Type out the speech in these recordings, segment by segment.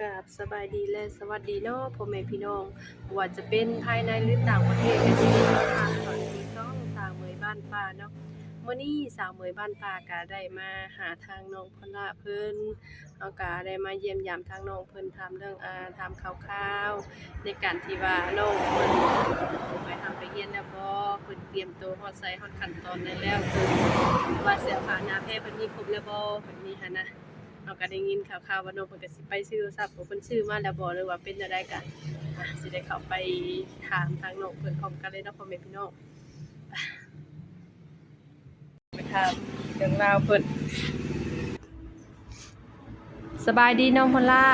กราบสบายดีและสวัสดีเนาะพ่อแม่พี่น้องว่าจะเป็นภายในหรือต่างประเทศก็ยินดีต้อนรับเข้าสู่ช่องสาวเหมยบ้านป่าเนาะมื้อนี้สาวเหมยบ้านป่าก็ได้มาหาทางน้องพละเพิ่นเอาก็ได้มาเยี่ยมยามทางน้องเพิ่นถามเรื่องอ่าถามข่าวๆในการที่ว่าน้องเพิ่นไปทำไปเรียนแล้วบ่เพิ่นเตรียมตัวฮอดไสฮอดขั้นตอนนั้นแล้วว่าเสื้อผ้านาแพรเพิ่นมีครบแล้วบ่แบบนี้หันนะ เราก็ได้ยินข่าวๆว่าน้องเพิ่นก็สิไปซื้อโทรศัพท์ของเพิ่นซื้อมาแล้วบ่หรือว่าเป็นจังไดก็อะสิได้เข้าไปถามทางน้องเพิ่นพร้อมกันเลยเนาะพ่อแม่พี่น้องไปถามเรื่องราวเพิ่นสบายดีน้องพลล่า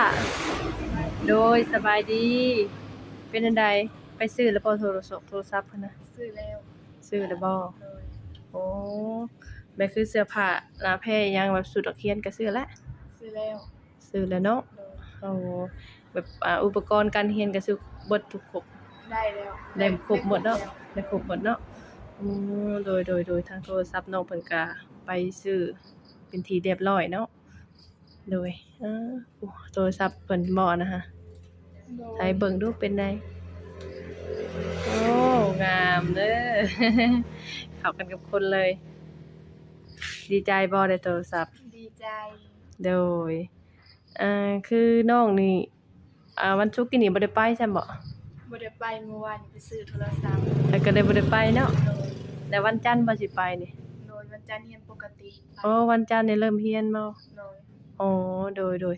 โดยสบายดี เป็นอันใดไปซื้อแล้วบ่โทรศัพท์โทรศัพท์เพิ่นน่ะซื้อแล้วซื้อแล้วบ่โดยโอ้แบบคือเสื้อผ้าหน้าแพรอิหยังแบบสุดดอกเขียนก็ซื้อแล้ว ซื้อแล้วซื้อแล้วเนาะโดยโอ้แบบอ่าอุปกรณ์การเรียนก็ซื้อเบิดทุกครบ ได้แล้วได้ครบหมดเนาะ ได้ครบแล้วได้ครบหมดเนาะอืมโดยโดยโดยทางโทรศัพท์น้องเพิ่นก็ไปซื้อเป็นที่เรียบร้อยเนาะโดยเออโอ้โทรศัพท์เพิ่นเหมาะนะคะโดยใช้เบิ่งดูเป็นไดโอ้ งามเด้อ เข้ากันกับคนเลย ดีใจบ่ได้โทรศัพท์ ดีใจ โดยอ่าคือน้องนี่อ่าวันศุกร์กินนี่บ่ได้ไปใช่บ่บ่ได้ไปเมื่อวานไปซื้อโทรศัพท์แล้วก็เลยบ่ได้ไปเนาะโดยแต่วันจันทร์บ่สิไปนี่โดยวันจันทร์เรียนปกติไปโอ้วันจันทร์นี่เริ่มเรียนบ่โดยอ๋อโดยโดย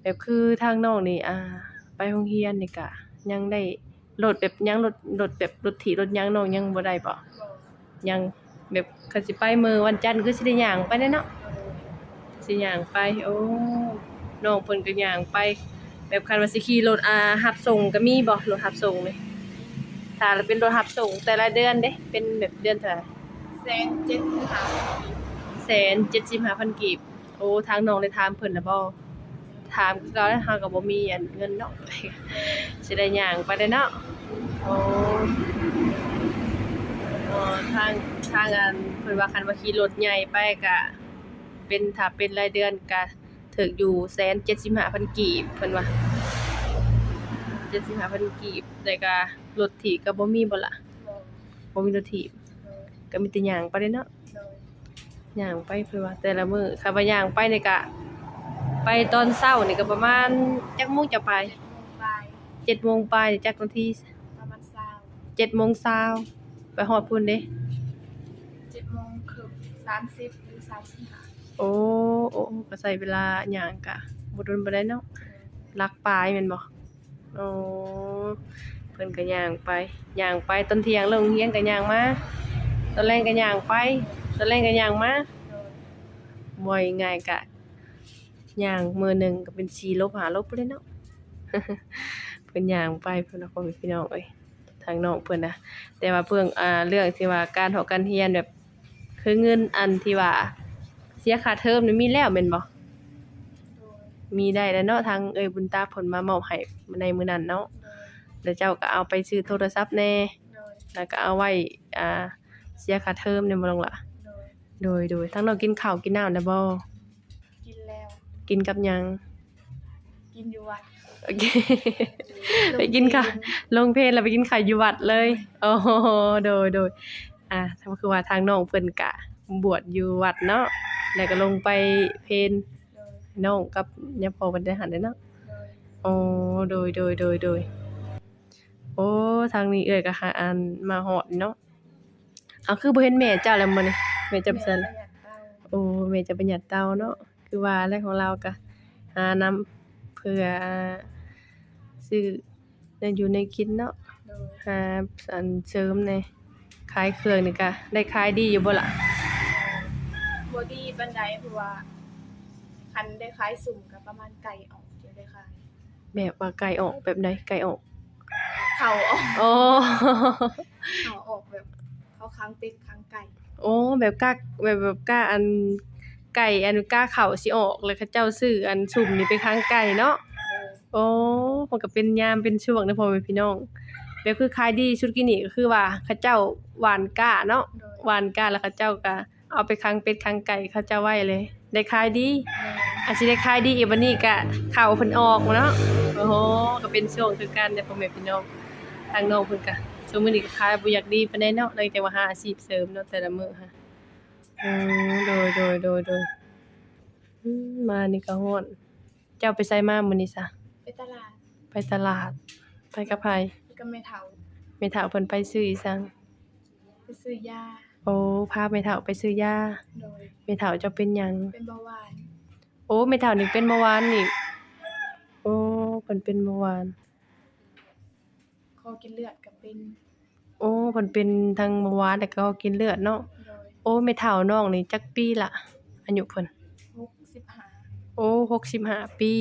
แบบคือทางน้องนี่อ่า ไปโรงเรียนนี่ก็ยังได้รถแบบยังรถรถแบบรถถีรถยังน้องยังบ่ได้บ่โดยยังแบบคันสิไปมื้อวันจันทร์คือสิได้ย่างไปแน่เนาะโดย สิย่างไป โอ้น้องเพิ่นก็ย่างไป แบบคันว่าสิขี่รถอ่ารับส่งก็มีบ่รถรับส่งนี่ถ้าเป็นรถรับส่งแต่ละเดือนเด้ เป็นแบบเดือนเท่าไหร่แสนเจ็ดสิบห้าแสนเจ็ดสิบห้าพันกีบ โอ้ทางน้องได้ถามเพิ่นแล้วบ่ถามคือเก็เฮาก็บ่มีอันเงินเนาะสิได้ย่างไปได้เนาะโอ้เอ่อทางทางอันเพิ่นว่าคันว่าขี่รถใหญ่ไปก็ เป็นถ้าเป็นรายเดือนก็ถึกอยู่แสนเจ็ดสิบห้าพันกีบเพิ่นว่าเจ็ดสิบห้าพันกีบแต่ก็รถถีบก็บ่มีบ่ล่ะโดยบ่มีรถถีบโดยก็มีแต่ย่างไปได้เนาะโดยย่างไปเพื่อว่าแต่ละมื้อค่ะว่าย่างไปนี่ก็ไปตอนเช้านี่ก็ประมาณจักโมงจะไปเจ็ดโมงบ่าย7:00นไปนี่จักนาทีประมาณเช้า7:00นเช้าไปฮอดพุ่นเด้เจ็ดโมงครึ่งสามสิบหรือสามสิบห้า โอ้ โอ้ก็ใช้เวลาย่างก็บ่โดนบ่ได้เนาะลักปลายแม่นบ่อ๋อเพิ่นก็ย่างไปย่างไปตอนเที่ยงเลิกโรงเรียนก็ย่างมาตอนแลงก็ย่างไปตอนแลงก็ย่างมาโดยบ่อยง่ายก็ย่างมื้อหนึงก็เป็น4ลบ5ลบพุ่นเลยเนาะเพิ่นย่างไปเพิ่นว่าพ่อแม่พี่น้องเอ้ยทางน้องเพิ่นนะแต่ว่าเพิ่งอ่าเรื่องที่ว่าการเฮาการเรียนแบบคือเงินอันที่ว่า สียค่าเทอมนี่มีแล้วแม่นบ่โดยมีได้แล้วเนาะทางเอ้ยบุญตาเพิ่นมามอบให้ในมื้อนั้นเนาะโดยแล้วเจ้าก็เอาไปซื้อโทรศัพท์แน่โดยแล้วก็เอาไว้อ่าเสียค่าเทอมเนี่ยบ่ลงล่ะ โดยโดยโดยทั้งน้องกินข้าวกินน้ำแล้วบ่กินแล้ว กินกับหยังกินอยู่วัดโอเค ไปกินค่ะ ลงเพลแล้วไปกินข้าวอยู่วัดเลย โอ้โหโดยโดยอ่าก็คือว่าทางน้องเพิ่นกะ บวชอยู่วัดเนาะ แล้วก็ลงไปเพลโดยน้องกับยาพอเพิ่นได้หันได้เนาะโดยอ๋อโดยโดยโดยโดยโอ้ทางนี้เอ้ยก็หาอันมาฮอดเนาะเอาคือบ่เห็นแม่เจ้าแล้วมื้อนี้แม่จะไปซั่นแม่ประหยัดเต้าโอ้แม่จะประหยัดเตาเนาะคือว่าแรกของเราก็หานำเพื่อซื้อในอยู่ในกินเนาะ โดยหาอันเสริมในขายเครื่องนี่ก็ได้ขายดีอยู่บ่ล่ะ บอดี้บันไดเพราะว่า คันได้คล้ายสุ่มกับประมาณไก่ออกเดี๋ยวได้คล้ายแบบว่าไก่ออกแบบใดไก่ออกเข่าออกโอ้เข่าออกแบบ เขาค้างเป็ดค้างไก่ โอ้แบบกล้าแบบแบบกล้าอันไก่อันกล้าเข้าสิออกแล้วเขาเจ้าซื้ออันสุ่มนี่ไปค้างไก่เนาะโดยโอ้มันก็เป็นยามเป็นช่วงนะพ่อแม่พี่น้องแบบคือขายดีชุดกินี่ก็คือว่าเขาเจ้าหวานก้าเนาะโดยหวานก้าแล้วเขาเจ้าก็ เอาไปค้างเป็ดค้างไก่เขาเจ้าไว้เลยโได้ขายดีแม่นอาจสิได้ขายดีอีกวันนี้ก็ข่าวเพิ่นออกมาเนาะโอ้โหก็เป็นช่วงคือกันเด้อพ่อแม่พี่น้องทางน้องเพิ่นก็ช่วงมื้อนี้ก็ขายบ่อยากดีปานใดเนาะเลยแต่ว่าหาอาชีพเสริมเนาะแต่ละมื้อฮะอืมโดยโดยโดยโดยอืมมานี่ก็ฮ้อนเจ้าไปไสมามื้อนี้ซะไปตลาด ไปตลาด ไปกับไผไปกับแม่เฒ่าแม่เฒ่าเพิ่นไปซื้ออีสังไปซื้อยา โอ้พาแม่เฒ่าไปซื้อยาโดยแม่เฒ่าเจ้าเป็นหยัง เป็นเบาหวานโอ้แม่เฒ่านี่เป็นเมื่อวานนี่ โอ้เพิ่นเป็นเมื่อวาน คอกินเลือดก็เป็นโอ้เพิ่นเป็นทางเมื่อวานแต่ก็กินเลือดเนาะ โดยโอ้แม่เฒ่าน้องนี่จักปีละอายุเพิ่น 65โอ้65ปี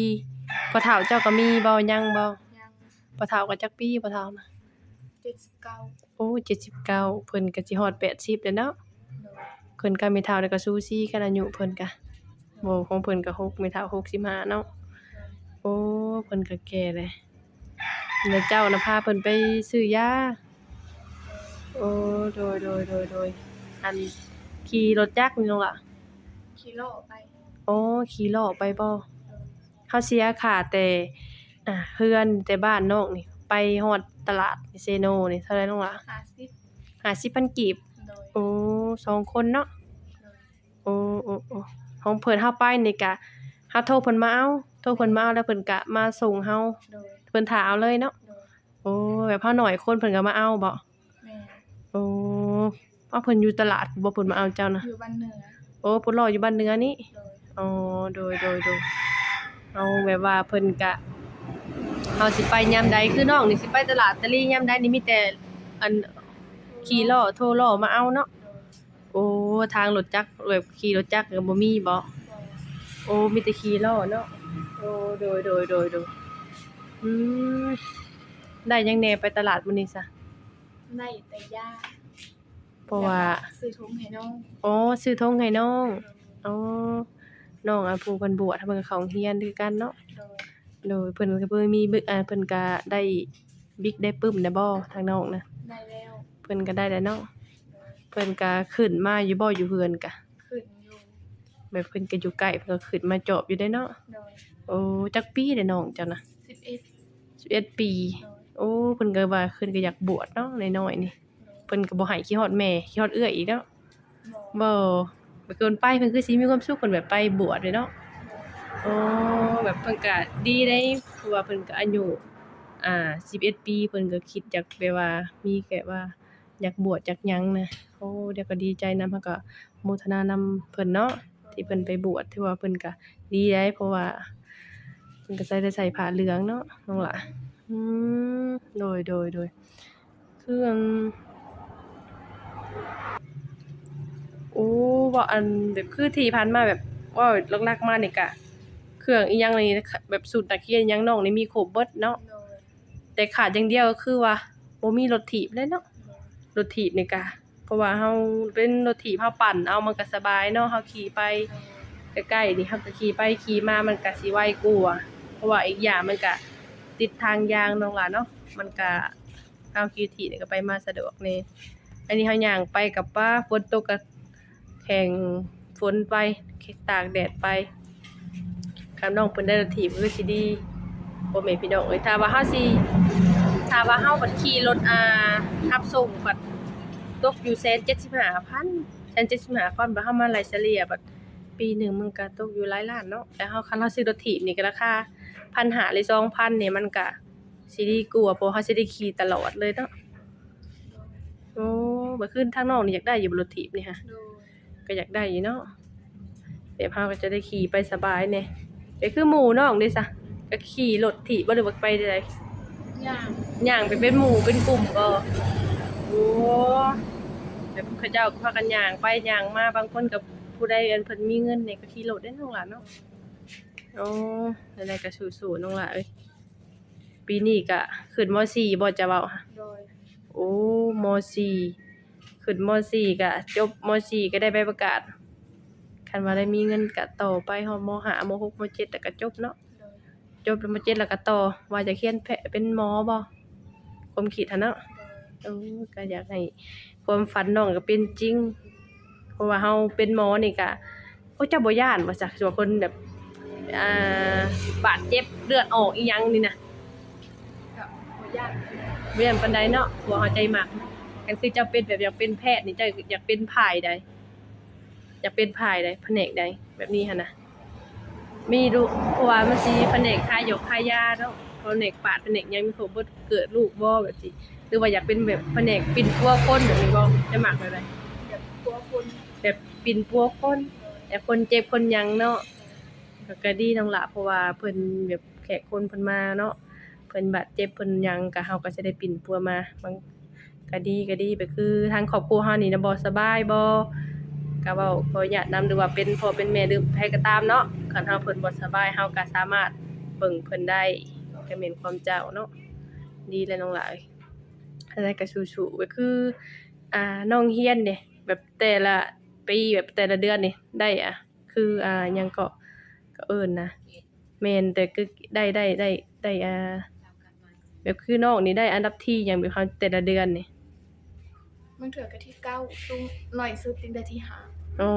พ่อเฒ่าเจ้าก็มีบ่ยังบ่ยังพ่อเฒ่าก็จักปีพ่อเฒ่านะ79 โอ้79เพิ่นก็สิฮอด80แล้วเนาะโดยเพิ่นก็แม่เฒ่าแล้วก็ซูซี่กันอายุเพิ่นก็โบ่ของเพิ่นก็6แม่เฒ่า65เนาะโอ้เพิ่นก็แก่เลยแล้วเจ้าน่ะพาเพิ่นไปซื้อยาโอ้โดยโดยโดยโดยอันขี่รถจักรนี่น้องล่ะขี่โลไปโอ้ขี่ล้อไปบ่โดยเฮาเสียค่าแต่อ่าเฮือนแต่บ้านนอกนี่ ไปฮอดตลาดเซโนนี่เท่าไหร่น้องล่ะ50 50,000กีบโดย โอ้สองคนเนาะโดยโอ้โอ้โอ้ของเพิ่นเฮาไปนี่ก็เฮาโทรเพิ่นมาเอาโทรเพิ่นมาเอาแล้วเพิ่นก็มาส่งเฮาโดย เพิ่นท่าเอาเลยเนาะโดย โอ้แบบเฮาน้อยคนเพิ่นก็มาเอาบ่แม่โอ้เอาเพิ่นอยู่ตลาดบ่เพิ่นมาเอาเจ้านะอยู่บ้านเหนือ โอ้เพิ่นรออยู่บ้านเหนือนี่ โดย อ๋อ โดยโดยโดยเอาแบบว่าเพิ่นก็ เฮาสิไปยามใดคือน้องนี่สิไปตลาดตะลียามใดนี่มีแต่อันขี่ล้อโทรล้อมาเอาเนาะโดยโอ้ทางรถจักรแบบขี่รถจักรก็บ่มีบ่โดยโอ้มีแต่ขี่ล้อเนาะโอ้โดยโดยโดยโดยอืมได้หยังแหน่ไปตลาดมื้อนี้ซะได้แต่ยาเพราะว่าซื้อถุงให้น้องอ๋อซื้อธงให้น้องโดยอ๋อน้องอะผู้เพิ่นบวชเพิ่นก็เข้าโรงเรียนคือกันเนาะโดย โดยเพิ่นก็เพิ่นมีบึกอ่าเพิ่นก็ได้บิ๊กได้ปึ้มได้บ่ทางน้องนะได้แล้วเพิ่นก็ได้แล้วเนาะโดยเพิ่นก็ขึ้นมาอยู่บ่อยู่เฮือนกะขึ้นอยู่แบบเพิ่นก็อยู่ใกล้เพิ่นก็ขึ้นมาจอบอยู่ได้เนาะโดยโอ้จักปีเด้น้องเจ้านะ11 11ปีโดยโอ้เพิ่นก็ว่าเพิ่นก็อยากบวชเนาะน้อยๆนี่โดยเพิ่นก็บ่ให้ขี้ฮอดแม่ขี้ฮอดเอื้อยอีกเนาะบ่บ่ไปเกินไปเพิ่นคือสิมีความสุขเพิ่นแบบไปบวชเลยเนาะอ๋อ แบบเพิ่นก็ดีได้เพราะว่าเพิ่นก็อายุ อ่า11 ปีเพิ่นก็คิดอยากแบบว่า มีแค่ว่า อยากบวชอยากหยังนะโอ้เดี๋ยวก็ดีใจนำเฮาก็อนุโมทนานำเพิ่นเนาะที่เพิ่นไปบวชถือว่าเพิ่นก็ดีได้เพราะว่าเพิ่นก็ใส่ได้ใส่ผ้าเหลืองเนาะน้องหล่ะอืมโดยโดยโดยคืออันโอ้ว่าอันแบบคือที่ผ่านมาแบบว่าลักๆมานี่ก็ เครื่องอีหยังนี่แบบสูตรตะเคียนอิหยังน้องนี่มีครบเบิดเนาะโดยแต่ขาดอย่างเดียวก็คือว่าบ่มีรถถีบเลยเนาะรถถีบนี่ก็เพราะว่าเฮาเป็นรถถีบเฮาปั่นเอามันก็สบายเนาะเฮาขี่ไปใกล้ๆนี่เฮาก็ขี่ไปขี่มามันก็สิไวกว่าเพราะว่าอีกอย่างมันก็ติดทางยางน้องหล่ะเนาะมันก็เฮาขี่ถีบนี่ก็ไปมาสะดวกนี่อันนี้เฮาย่างไปกับป้าฝนตกก็แข่งฝนไปตากแดดไป คำน้องเพิ่นได้รถถีบคือสิดีบ่แม่นพี่น้องเอ้ยถ้าว่าเฮาสิถ้าว่าเฮาบัดขี่รถอ่ารับส่งบัดตกอยู่แสน75,000แสน75,000บัดเฮามาไล่เฉลี่ยบัดปีหนึงมันก็ตกอยู่หลายล้านเนาะแต่เฮาคันเฮาซื้อรถถีบนี่ก็ราคา1,500หรือ2,000นี่มันก็สิดีกว่าเพราะเฮาสิได้ขี่ตลอดเลยเนาะโอ้บ่คือทางน้องนี่อยากได้อยู่บ่รถถีบนี่ฮะโดยก็อยากได้อยู่เนาะเดี๋ยวพาก็จะได้ขี่ไปสบายเนี่ย เดี๋ยวคือหมู่น้องเด้ซะก็ขี่รถถีบบ่ได้ว่าไปได้ย่างย่างไปเป็นหมู่เป็นกลุ่มก็โอ้แบบเขาเจ้าก็พากันย่างไปย่างมาบางคนกับผู้ใดอันเพิ่นมีเงินเนี่ยก็ขี่รถได้น้องหลานเนาะโอ้นั่นแหละก็สู้ๆน้องหลานเอ้ยปีนี้ก็ขึ้นม .4 บ่จะเว้าค่ะโดยโอ้ม .4 ขึ้นม .4 ก็จบม .4 ก็ได้ใบประกาศ คันว่าได้มีเงินก็ต่อไปฮอดม .5 ม .6 ม .7 แล้วก็จบเนาะจบแล้วม .7 แล้วก็ต่อว่าจะเรียนแพทย์เป็นหมอบ่ความคิดหันเนาะเออก็อยากให้ความฝันน้องก็เป็นจริง เพราะว่าเฮาเป็นหมอนี่ก็โอ้เจ้าบ่ย่านว่าจักว่าคนแบบอ่าบาดเจ็บเลือดออกอีหยังนี่นะบ่ยากบ่ย่านปานใดเนาะบ่เข้าใจมากกันคือเจ้าเป็นแบบอยากเป็นแพทย์นี่เจ้าอยากเป็นภายใด อยากเป็นภายใดแผนกใดแบบนี้หั่นะมีดูเพราะว่ามันสิแผนกทายกทายาเนาะแผนกปาดแผนกยังมีครบบ่เกิดลูกบ่แบบสิหรือว่าอยากเป็นแบบแผนกปิ่นปัวคนแบบนี้บ่จะหมักแบบใดแบบตัวคนแบบปิ่นปัวคนแต่คนเจ็บคนยังเนาะก็กดีน้องละเพราะว่าเพิ่นแบบแขกคนเพิ่นมาเนาะเพิ่นบาดเจ็บเพิ่นยังก็เฮาก็จะได้ปิ่นปัวมาบางก็ดีก็ดีไปคือทางครอบครัวเฮานี่นะบ่สบายบ่ ก็เว้าขออนุญาตนำหรือว่าเป็นพ่อเป็นแม่หรือใครก็ตามเนาะคันเฮาเพิ่นบ่สบายเฮาก็สามารถเบิ่งเพิ่นได้ก็แม่นความเจ้าเนาะดีเลยน้องหลายอะไรก็สู้ๆก็คืออ่าน้องเฮียนเด้แบบแต่ละปีแบบแต่ละเดือนนี่ได้อะ คืออ่ายังก็ก็เอิ้นนะแม่นแต่ก็ได้ได้ได้ได้อ่าแบบคือนองนี่ได้อันดับที่หยังแบบเขาแต่ละเดือนนี่มันเถื่อกันที่เก้าตุ้งหน่อยสุดติงแต่ที่หา อ๋อ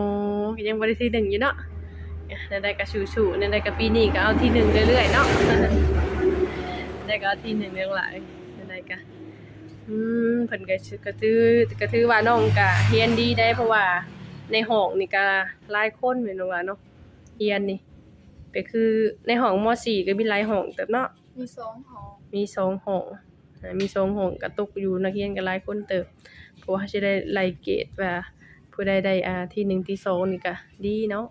ก็ยังบ่ได้ที่หนึ่งอยู่เนาะนั่นได้ก็สู้ๆนั่นได้ก็ปีนี้ก็เอาที่หนึ่งเรื่อยๆเนาะได้ก็เอาที่หนึ่งเรื่องหลายนั่นได้ก็อืมเพิ่นก็ชื่อก็ถือก็ถือว่าน้องก็เรียนดีได้เพราะว่าในห้องนี่ก็หลายคนแม่นว่าเนาะเรียนนี่ก็คือในห้องม .4 ก็มีหลายห้องแต่เนาะมีสองหอมีสองห้องอ่ามีสองห้องก็ตกอยู่นักเรียนก็หลายคนเติบเพราะว่าสิได้ไล่เกรดว่า ผู้ใดได้อ่าที่หนึ่งที่สองนี่ก็ดีเนาะ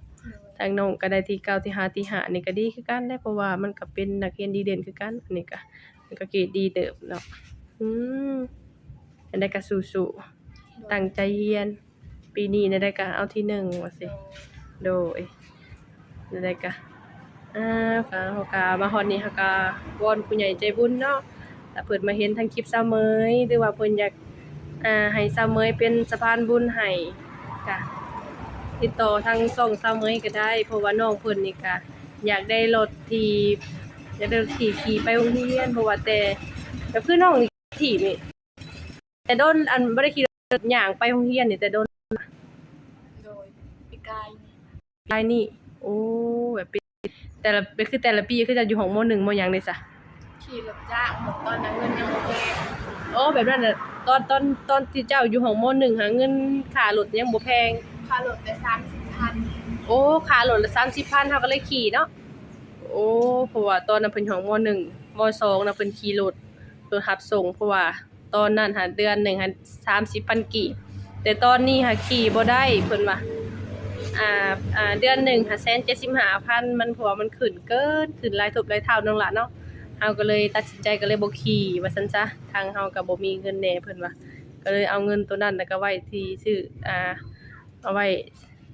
ทางน้องก็ได้ที่เก้าที่ห้าที่ห้านี่ก็ดีคือกันได้เพราะว่ามันก็เป็นนักเรียนดีเด่นคือกันอันนี้ก็มันก็เกรดดีเติบเนาะอืมอันใดก็สู้ๆตั้งใจเรียน ปีนี้เนี่ยได้ก็เอาที่หนึ่งว่าสิโดยนั่นแหละกะอ่าก็เฮาก็มาฮอดนี้เฮาก็วอนผู้ใหญ่ใจบุญเนาะถ้าเพิ่นมาเห็นทางคลิปซาเมยหรือว่าเพิ่นอยากอ่าให้ซาเมยเป็นสะพานบุญให้ ก็ติดต่อทางช่องซาเมยก็ได้ เพราะว่าน้องเพิ่นนี่ก็อยากได้รถที่อยากได้รถที่ขี่ไปโรงเรียนเพราะว่าแต่ก็คือน้องนี่ขี่นี่แต่โดนอันบ่ได้ขี่รถย่างไปโรงเรียนนี่แต่โดนโดยปีกายรายนี่ โอ้แบบปีแต่ละคือแต่ละปีคือจะอยู่ของมหนึ่งมหยังเลยจ้ะขี่รถจ้างหมดตอนนั้นเงินยังโอเคโอ้แบบนั้นน่ะ ตอนตอนตอนที่เจ้าอยู่ของมหนึ่งหาเงินค่ารถยังบ่แพง ค่ารถไปสามสิบพันโอ้ค่ารถละ30,000เฮาก็เลยขี่เนาะโอ้เพราะว่าตอนนั้นเพิ่นของมหนึ่งมสองน่ะเพิ่นขี่รถรถรับส่งเพราะว่าตอนนั้นหาเดือนหนึงหา30,000กีบแต่ตอนนี้หาขี่บ่ได้เพิ่นว่าอ่าอ่าเดือนหนึ่งหาแสนเจ็ดสิบห้าพันมันเพราะว่ามันขึ้นเกินขึ้นหลายทบหลายเท่านั่นล่ะเนาะ เฮาก็เลยตัดสินใจก็เลยบ่ขี่ว่าซั่นซะทางเฮาก็บ่มีเงินแหน่เพิ่นว่าก็เลยเอาเงินตัวนั้นแล้วก็ไว้ที่ซื้ออ่าเอาไว้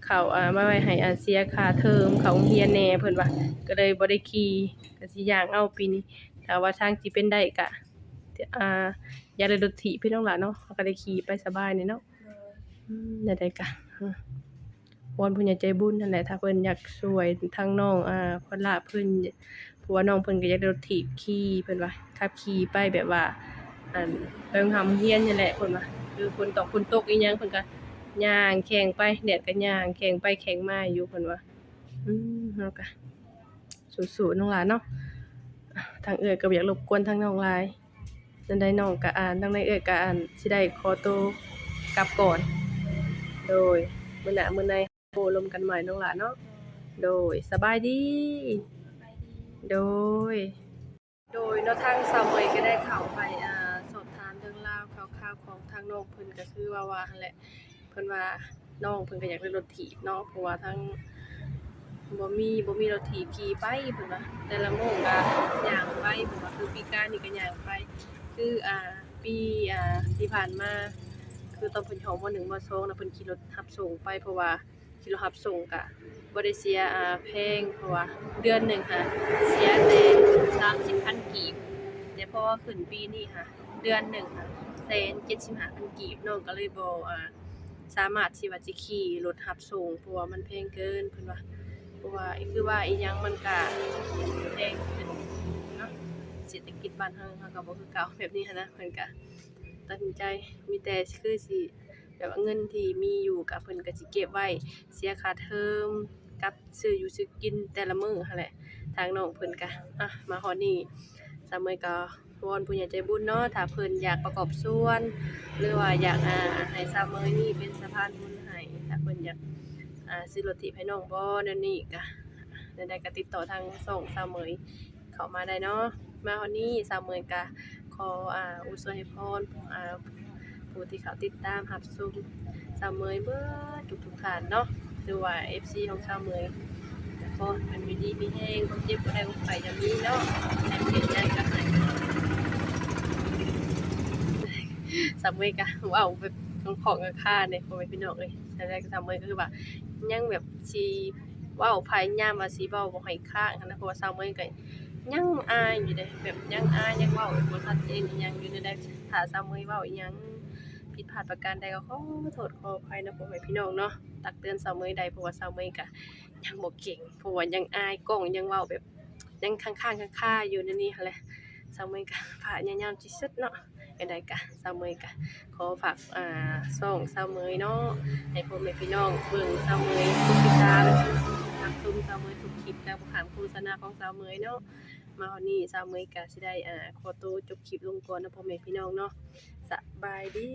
เข้าอ่ามาไว้ให้อาเสียค่าเทอมเข้าโรงเรียนแหน่เพิ่นว่าก็เลยบ่ได้ขี่ก็สิย่างเอาปีนี้ถ้าว่าทางสิเป็นได้ก็อ่าอยากได้รถถีบพี่น้องล่ะเนาะเฮาก็ได้ขี่ไปสบายนี่เนาะโดยอืมได้ได้กะอืมวอนผู้ใหญ่ใจบุญนั่นแหละถ้าเพิ่นอยากช่วยทางน้องอ่าเพิ่นละเพิ่น เพราะว่าน้องเพิ่นก็อยากได้รถถีบขี่เพิ่นว่าขับขี่ไปแบบว่าอันไปโรงหำเฮียนนี่แหละเพิ่นว่าคือฝนตกฝนตกอีหยังเพิ่นก็ย่างแข่งไปแดดก็ย่างแข่งไปแข่งมาอยู่เพิ่นว่าอืมเฮาก็สู้ๆน้องหลานเนาะทางเอื้อยก็บ่อยากรบกวนทางน้องหลายจังได้น้องก็อ่านทางในเอื้อยก็อ่านสิได้ขอตัวกลับก่อน โดยมื้อหน้ามื้อในโอลมกันใหม่น้องหลานเนาะโดยสบายดี โดย โดยเนาะทางสาวเมยก็ได้เข้าไปอ่าสอบถามเรื่องราวคร่าวๆของทางน้องเพิ่นก็คือว่าว่าหั่นแหละเพิ่นว่าน้องเพิ่นก็อยากได้รถถีบเนาะเพราะว่าทั้งบ่มีบ่มีรถถีบขี่ไปเพิ่นว่าแต่ละโมงก็ย่างไปเพิ่นว่าคือปีกายนี่ก็ย่างไป คืออ่าปีอ่าที่ผ่านมาคือตอนเพิ่นของมหนึ่งมสองนะเพิ่นขี่รถรับส่งไปเพราะว่าขี่รถรับส่งกะ บ่ได้เสียแพงเพราะว่าเดือนหนึ่งค่ะเสียแต่30,000กีบแต่พอขึ้นปีนี้ค่ะ เดือนหนึ่งค่ะแสน75,000กีบน้องก็เลยบ่อ่าสามารถที่ว่าสิขี่รถรับส่งเพราะว่ามันแพงเกินเพิ่นว่าเพราะว่าคือว่าอีหยังมันก็แพงขึ้นเนาะเศรษฐกิจบ้านเฮาเฮาก็บ่คือเก่าแบบนี้นนะเพิ่นก็ตัดสินใจมีแต่คือสิแบบว่าเงินที่มีอยู่กับเพิ่นก็สิเก็บไว้เสียค่าเทอม กับซื้ออยู่ซื้อกินแต่ละมื้อหั่นแหละ ทางน้องเพิ่นก็อะมาฮอดนี่สามมื้อก็วอนผู้ใหญ่ใจบุญเนาะถ้าเพิ่นอยากประกอบส่วน หรือว่าอยากอ่าให้สามมื้อนี่เป็นสะพานบุญให้ถ้าเพิ่นอยากอ่าซื้อรถถีบให้น้องบ่นั่นนี่ก็ใดๆก็ติดต่อทางส่งสามมื้อเข้ามาได้เนาะมาฮอดนี้สามมื้อก็ขออ่าอุสให้พรอ่าผู้ที่เขาติดตามรับชมสามมื้อเบิดทุกๆท่านเนาะ หรือว่า FC ของสามมื้อขอให้มันมีดีมีแห้งความเจ็บบ่ได้บ่ไปอย่างนี้เนาะให้เปลี่ยนใจกันให้สามเวยก็ว้าวแบบของของกับค่าเนี่ยพ่อแม่พี่น้องเอ้ยแต่แรกสามเวยก็คือว่ายังแบบสิเว้าภายยามาสิเว้าบ่ให้ค้างหั้นนะเพราะว่าสามเวยก็ยังอายอยู่เด้แบบยังอายยังว้าบ่ชัดเจนอีหยังอยู่ในใดถ้าสามเวยเว้าอีหยัง ผิดพลาดประการใดก็ขอโทษขออภัยนะพ่อแม่พี่น้องเนาะตักเตือนสามเวยใดเพราะว่าสามเวยก็ยังบ่เก่งเพราะว่ายังอายกล้องยังเว้าแบบ ยังข้างๆค่าๆอยู่ในนี้หั่แหละสาวเมยก็พยายามที่สุดเนาะจังไดก็สาวเมยก็ขอฝากอ่าช่องสาวเมยเนาะให้พ่อแม่พี่น้องเบิ่งสาวเมยทุกติดตามรับชมสาวเมยทุกคลิปและบ่ามโฆษณาของสาวเมยเนาะมาวันนี้สาวเมยก็สิได้อ่าขอตัวจบคลิปลงก่อนนะพ่อแม่พี่น้องเนาะ สบายดี